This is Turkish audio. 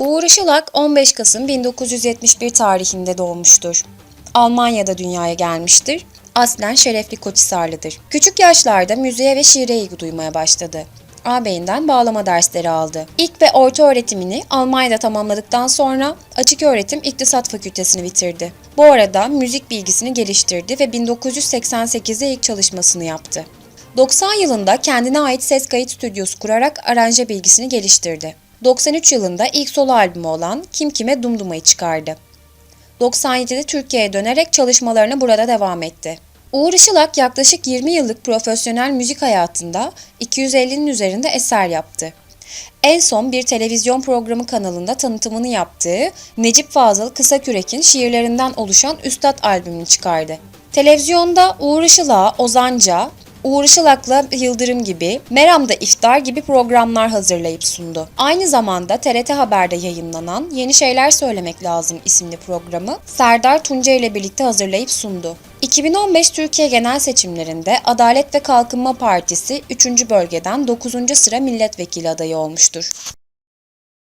Uğur Işılak 15 Kasım 1971 tarihinde doğmuştur. Almanya'da dünyaya gelmiştir. Aslen şerefli Koçhisarlıdır. Küçük yaşlarda müziğe ve şiire ilgi duymaya başladı. Ağabeyinden bağlama dersleri aldı. İlk ve orta öğretimini Almanya'da tamamladıktan sonra Açık Öğretim İktisat Fakültesini bitirdi. Bu arada müzik bilgisini geliştirdi ve 1988'de ilk çalışmasını yaptı. 90 yılında kendine ait ses kayıt stüdyosu kurarak aranje bilgisini geliştirdi. 93 yılında ilk solo albümü olan Kim Kime Dumduma'yı çıkardı. 97'de Türkiye'ye dönerek çalışmalarına burada devam etti. Uğur Işılak yaklaşık 20 yıllık profesyonel müzik hayatında 250'nin üzerinde eser yaptı. En son bir televizyon programı kanalında tanıtımını yaptığı Necip Fazıl Kısakürek'in şiirlerinden oluşan Üstad albümünü çıkardı. Televizyonda Uğur Işılak'a Ozanca, Uğur Işılak'la Yıldırım gibi, Meram'da İftar gibi programlar hazırlayıp sundu. Aynı zamanda TRT Haber'de yayınlanan Yeni Şeyler Söylemek Lazım isimli programı Serdar Tunca ile birlikte hazırlayıp sundu. 2015 Türkiye genel seçimlerinde Adalet ve Kalkınma Partisi 3. bölgeden 9. sıra milletvekili adayı olmuştur.